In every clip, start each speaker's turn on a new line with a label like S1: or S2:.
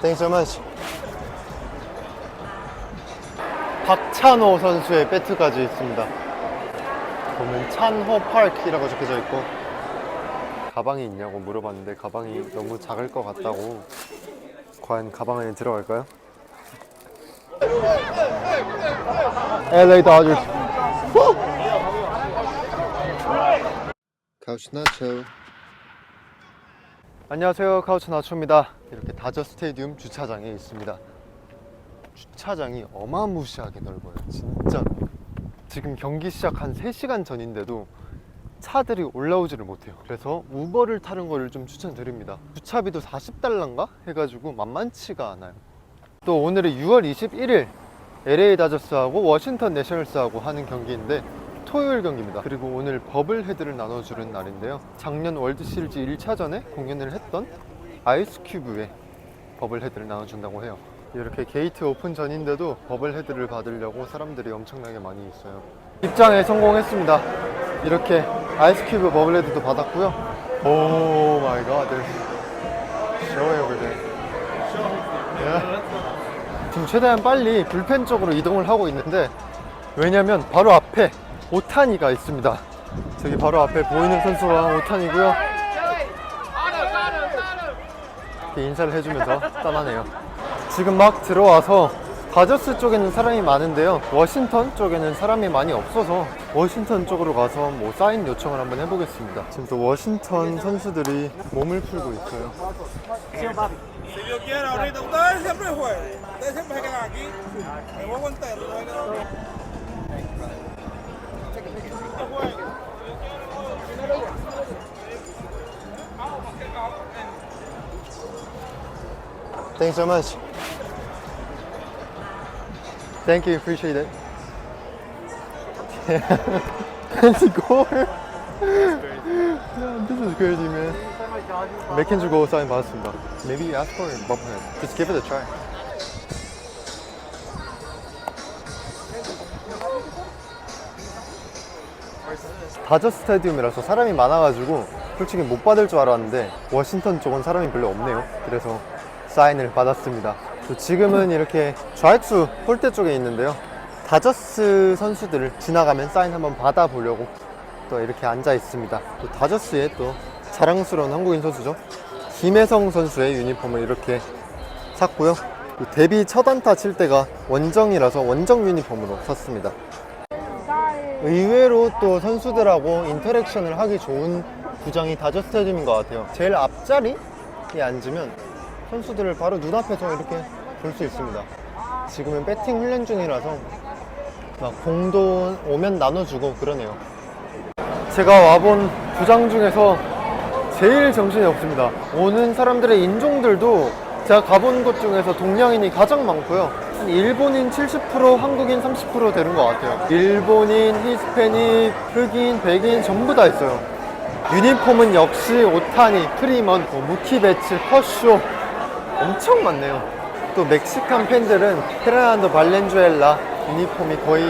S1: Thanks so much. 박찬호 선수의 배트까지 있습니다. 보면 찬호 파크이라고 적혀져 있고 가방이 있냐고 물어봤는데 가방이 너무 작을 것 같다고 과연 가방 안에 들어갈까요? LA Dodgers. 카우치 나초. 안녕하세요. 카우치 나초입니다. 이렇게 다저 스테디움 주차장에 있습니다. 주차장이 어마무시하게 넓어요. 진짜로. 지금 경기 시작 한 3시간 전인데도 차들이 올라오지를 못해요. 그래서 우버를 타는 거를 좀 추천드립니다. 주차비도 40달러인가 해가지고 만만치가 않아요. 또 오늘이 6월 21일 LA 다저스하고 워싱턴 내셔널스하고 하는 경기인데 토요일 경기입니다. 그리고 오늘 버블 헤드를 나눠주는 날인데요. 작년 월드 시리즈 1차전에 공연을 했던 아이스 큐브에 버블 헤드를 나눠준다고 해요. 이렇게 게이트 오픈 전인데도 버블 헤드를 받으려고 사람들이 엄청나게 많이 있어요. 입장에 성공했습니다. 이렇게 아이스 큐브 버블 헤드도 받았고요. 오 마이 갓. show over there. Yeah. 지금 최대한 빨리 불펜 쪽으로 이동을 하고 있는데 왜냐면 바로 앞에 오타니가 있습니다. 저기 바로 앞에 보이는 선수가 오타니고요. 인사를 해주면서 떠나네요. 지금 막 들어와서 다저스 쪽에는 사람이 많은데요. 워싱턴 쪽에는 사람이 많이 없어서 워싱턴 쪽으로 가서 뭐 사인 요청을 한번 해보겠습니다. 지금 또 워싱턴 선수들이 몸을 풀고 있어요. Thanks so much. Thank you, appreciate it. Fancy gore. Yeah, this is crazy, man. 맥켄 주고 사인 받았습니다. Maybe ask for a bubblehead. Just give it a try. 다저 스타디움이라서 사람이 많아가지고 솔직히 못 받을 줄 알았는데 워싱턴 쪽은 사람이 별로 없네요. 그래서 사인을 받았습니다. 또 지금은 이렇게 좌익수 홀대 쪽에 있는데요. 다저스 선수들을 지나가면 사인 한번 받아보려고 또 이렇게 앉아 있습니다. 또 다저스의 또 자랑스러운 한국인 선수죠. 김혜성 선수의 유니폼을 이렇게 샀고요. 또 데뷔 첫 안타 칠 때가 원정이라서 원정 유니폼으로 샀습니다. 의외로 또 선수들하고 인터랙션을 하기 좋은 구장이 다저 스타디움인 것 같아요. 제일 앞자리에 앉으면 선수들을 바로 눈앞에서 이렇게 볼 수 있습니다. 지금은 배팅 훈련 중이라서 막 공도 오면 나눠주고 그러네요. 제가 와본 구장 중에서 제일 정신이 없습니다. 오는 사람들의 인종들도 제가 가본 곳 중에서 동양인이 가장 많고요. 한 일본인 70%, 한국인 30% 되는 것 같아요. 일본인, 히스패닉, 흑인, 백인 전부 다 있어요. 유니폼은 역시 오타니, 프리먼, 뭐 무키베츠, 커쇼 엄청 많네요. 또 멕시칸 팬들은 페르난도 발렌주엘라 유니폼이 거의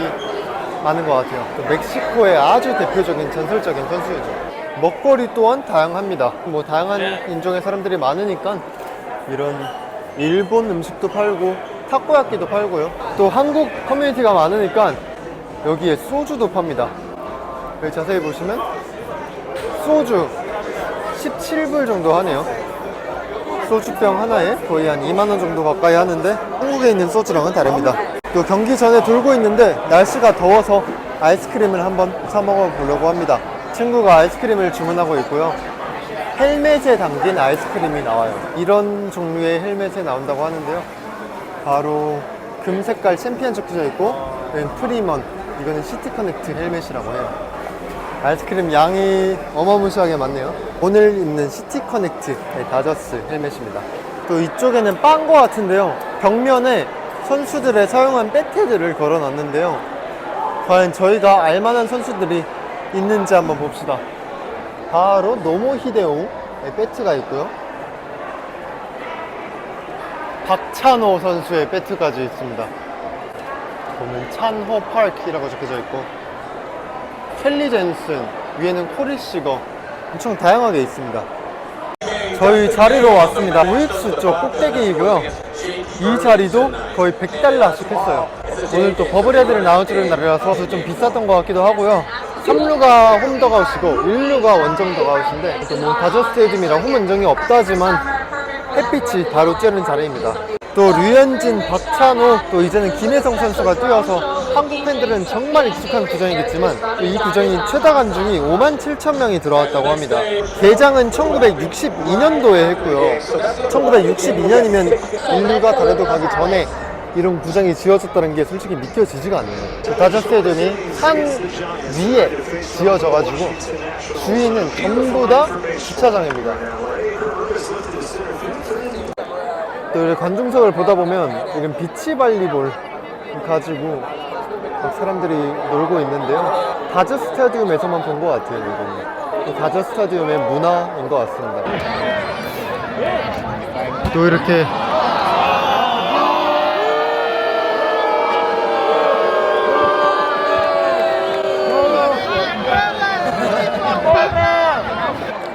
S1: 많은 것 같아요. 또 멕시코의 아주 대표적인 전설적인 선수죠. 먹거리 또한 다양합니다. 뭐 다양한 인종의 사람들이 많으니까 이런 일본 음식도 팔고 타코야끼도 팔고요. 또 한국 커뮤니티가 많으니까 여기에 소주도 팝니다. 여기 자세히 보시면 소주 17불 정도 하네요. 소주병 하나에 거의 한 2만원 정도 가까이 하는데 한국에 있는 소주랑은 다릅니다. 또 경기 전에 돌고 있는데 날씨가 더워서 아이스크림을 한번 사 먹어 보려고 합니다. 친구가 아이스크림을 주문하고 있고요. 헬멧에 담긴 아이스크림이 나와요. 이런 종류의 헬멧에 나온다고 하는데요. 바로 금 색깔 챔피언 적혀져 있고, 프리먼, 이거는 시티 커넥트 헬멧이라고 해요. 아이스크림 양이 어마무시하게 많네요. 오늘 입는 시티 커넥트 네, 다저스 헬멧입니다. 또 이쪽에는 빵 거 같은데요. 벽면에 선수들의 사용한 배트들을 걸어 놨는데요. 과연 저희가 알만한 선수들이 있는지 한번 봅시다. 바로 노모 히데오 배트가 있고요. 박찬호 선수의 배트까지 있습니다. 보면 찬호 파크이라고 적혀져 있고 켈리 젠슨 위에는 코리 시거 엄청 다양하게 있습니다. 저희 자리로 왔습니다. 우익수 쪽 꼭대기이고요. 이 자리도 거의 100달러씩 했어요. 오늘 또 버블헤드를 나눠주는 날이라서 좀 비쌌던 것 같기도 하고요. 3루가 홈더가웃이고 1루가 원정 더가웃인데 또뭐 다저 스테디움이라 홈 원정이 없다지만 햇빛이 바로 쬐는 자리입니다. 또 류현진, 박찬호, 또 이제는 김혜성 선수가 뛰어서 한국 팬들은 정말 익숙한 구장이겠지만 또이 구장이 최다 관중이 5만 7천 명이 들어왔다고 합니다. 개장은 1962년도에 했고요. 1962년이면 인류가 달에도 가기 전에 이런 구장이 지어졌다는 게 솔직히 믿겨지지가 않네요. 그 다저 스테디움이 산 위에 지어져가지고 주위는 전부 다 주차장입니다. 또 관중석을 보다 보면 지금 비치 발리볼 가지고 막 사람들이 놀고 있는데요. 다저 스타디움에서만 본 것 같아요, 이거는. 이 다저 스타디움의 문화인 것 같습니다. 또 이렇게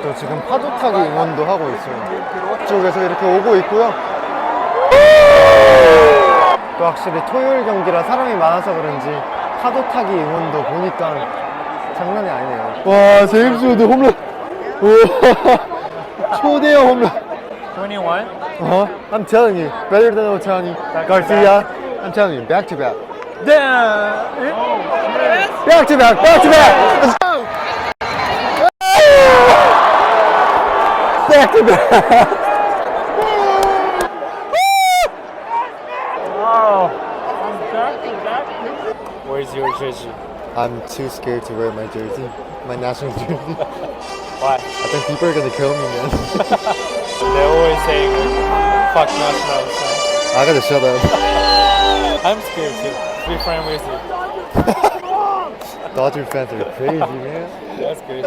S1: 또 지금 파도 타기 응원도 하고 있어요. 이쪽에서 이렇게 오고 있고요. 또 확실히 토요일 경기라 사람이 많아서 그런지 파도 타기 응원도 보니까 장난이 아니네요. 와, 제임스 우드 홈런. 우와, 초대형 홈런.
S2: 21.
S1: Uh-huh. I'm telling you, better than Otani, Garcia. I'm telling you, back to back. Back to back, back to back. Let's go. Back to back.
S2: Where's your jersey?
S1: I'm too scared to wear my jersey, my national jersey.
S2: Why?
S1: I think people are gonna kill me, man.
S2: They're always saying fuck national. So
S1: I gotta shut up.
S2: I'm scared too. Be friend with you.
S1: Dodger fans are crazy, man.
S2: That's good.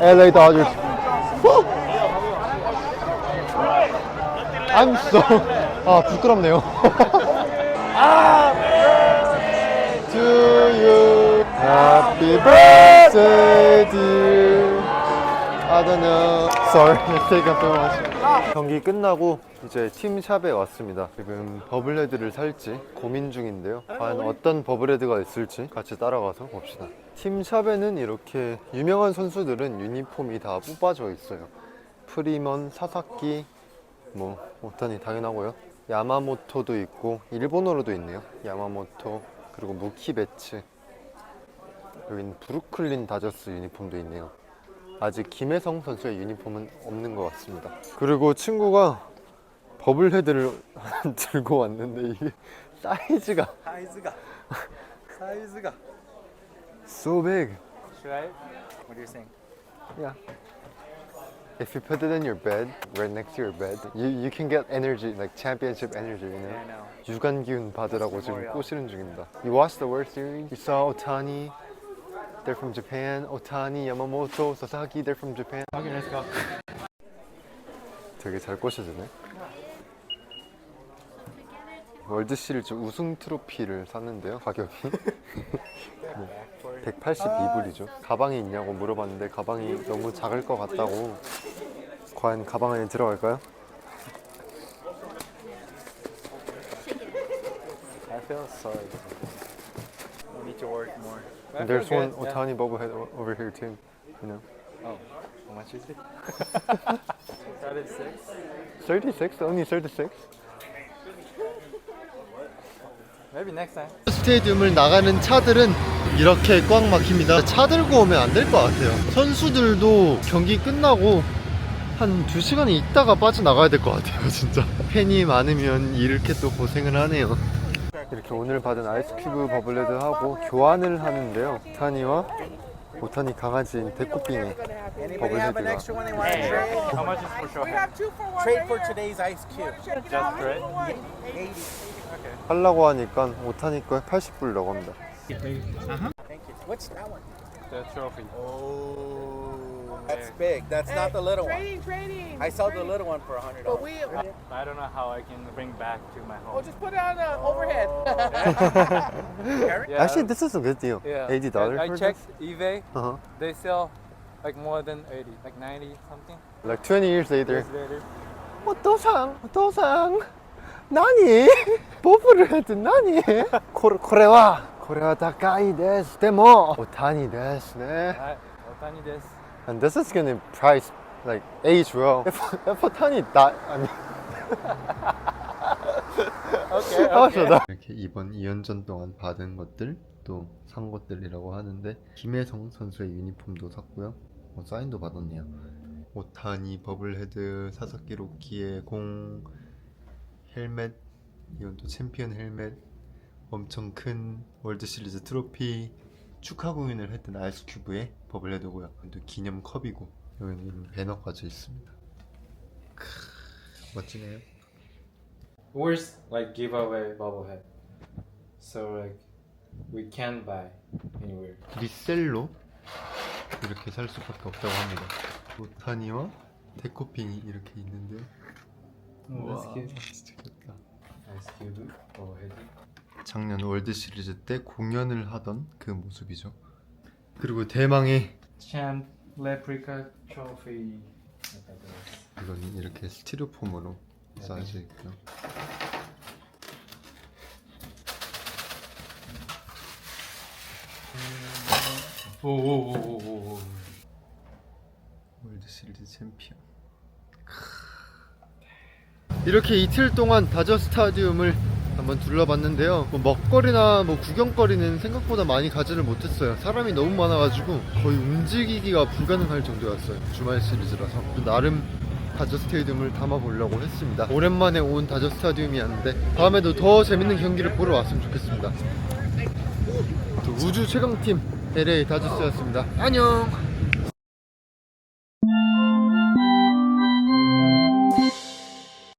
S1: LA Dodgers. I'm so 아 부끄럽네요. to Happy birthday, dear. I don't know. Sorry, take up so much. 경기 끝나고 이제 팀샵에 왔습니다. 지금 버블헤드를 살지 고민 중인데요. 과연 어떤 버블헤드가 있을지 같이 따라가서 봅시다. 팀샵에는 이렇게 유명한 선수들은 유니폼이 다 뽑아져 있어요. 프리먼, 사사키, 뭐 오타니 당연하고요. 야마모토도 있고 일본어로도 있네요. 야마모토 그리고 무키 베츠 여기는 브루클린 다저스 유니폼도 있네요. 아직 김혜성 선수의 유니폼은 없는 것 같습니다. 그리고 친구가 버블헤드를 들고 왔는데 이게 사이즈가
S2: 사이즈가 사이즈가.
S1: so big.
S2: Should I? What do you think?
S1: Yeah. If you put it in your bed, right next to your bed, you, you can get energy, like championship energy, you know?
S2: I know.
S1: 유관 기운 받으라고 지금. 꼬시는 중입니다. You watched the World Series? You saw Otani? They're from Japan. Otani, Yamamoto, Sasaki, they're from Japan.
S2: Okay, let's go.
S1: 되게 잘 꼬셔주네. 월드 시리즈 우승 트로피를 샀는데요. 가격이 182불이죠. 가방이 있냐고 물어봤는데 가방이 너무 작을 것 같다고. 과연 가방 안에 들어갈까요?
S2: I feel sorry. To work more.
S1: And there's one. Otani bobblehead o- over here too. You know,
S2: Oh, how much is it? Thirty-six.
S1: 36, only 36.
S2: Maybe next time.
S1: 스테디움을 나가는 차들은 이렇게 꽉 막힙니다. 차 들고 오면 안 될 것 같아요. 선수들도 경기 끝나고 한 2시간이 있다가 빠져나가야 될 것 같아요, 진짜. 팬이 많으면 이렇게 또 고생을 하네요. 이렇게 오늘 받은 아이스큐브 버블레드하고 교환을 하는데요. 오타니와 오타니 강아지인 데코빙의 버블헤드가
S3: one they want to trade?
S2: How much is for sure?
S3: two for one. Trade for today's ice cube.
S2: Just trade.
S1: 하려고 하니까 오타니 거에 80불이라고 합니다.
S3: What's that one?
S2: The trophy.
S3: Oh, that's big. That's not the little one.
S4: Trading, trading.
S3: I saw the little one for a hundred
S4: But
S3: dollars.
S4: we,
S2: I don't know how I can bring back to my
S4: oh,
S2: home.
S4: just put it on the overhead.
S2: Yeah.
S1: Actually, this is a good deal.
S2: yeah.
S1: $80
S2: I
S1: for
S2: checked eBay.
S1: this? Uh-huh.
S2: They sell Like more than 80, like 90 something.
S1: Like 20 years later.
S2: Years later.
S1: お父さん、お父さん、何ボブルヘッド何これこれは、これは高いです。でも、お谷ですね。
S2: Alright, Otani desu.
S1: And this is gonna price like age well. If, if a tiny die, I mean.
S2: Okay,
S1: 아, 좋다. 이렇게 이번 2연전 동안 받은 것들 또 산 것들이라고 하는데 김혜성 선수의 유니폼도 샀고요. 어, 사인도 받았네요. 오타니 버블헤드 사사키 로키의 공 헬멧 이건 또 챔피언 헬멧 엄청 큰 월드 시리즈 트로피 축하 공연을 했던 아이스 큐브의 버블헤드고요. 또 기념 컵이고 여기는 배너까지 있습니다. 크, 멋지네요.
S2: Worst like giveaway bobblehead. So like we can buy anywhere.
S1: 리셀로 이렇게 살 수밖에 없다고 합니다. 오타니와 데코핑이 이렇게 있는데요.
S2: Oh, that's cute.
S1: 진짜 귀엽다.
S2: Cube bobblehead.
S1: 작년 월드 시리즈 때 공연을 하던 그 모습이죠. 그리고 대망의
S2: Champ trophy. That.
S1: 이건 이렇게 스티로폼으로 쌓여져 있고요.
S2: 오오오오오.
S1: 월드 시리즈 챔피언. 이렇게 이틀 동안 다저 스타디움을 한번 둘러봤는데요. 뭐 먹거리나 뭐 구경거리는 생각보다 많이 가지를 못했어요. 사람이 너무 많아가지고 거의 움직이기가 불가능할 정도였어요. 주말 시리즈라서 나름 다저 스타디움을 담아보려고 했습니다. 오랜만에 온 다저 스타디움이었는데 다음에도 더 재밌는 경기를 보러 왔으면 좋겠습니다. 또 우주 최강팀 LA 다저스였습니다. 안녕.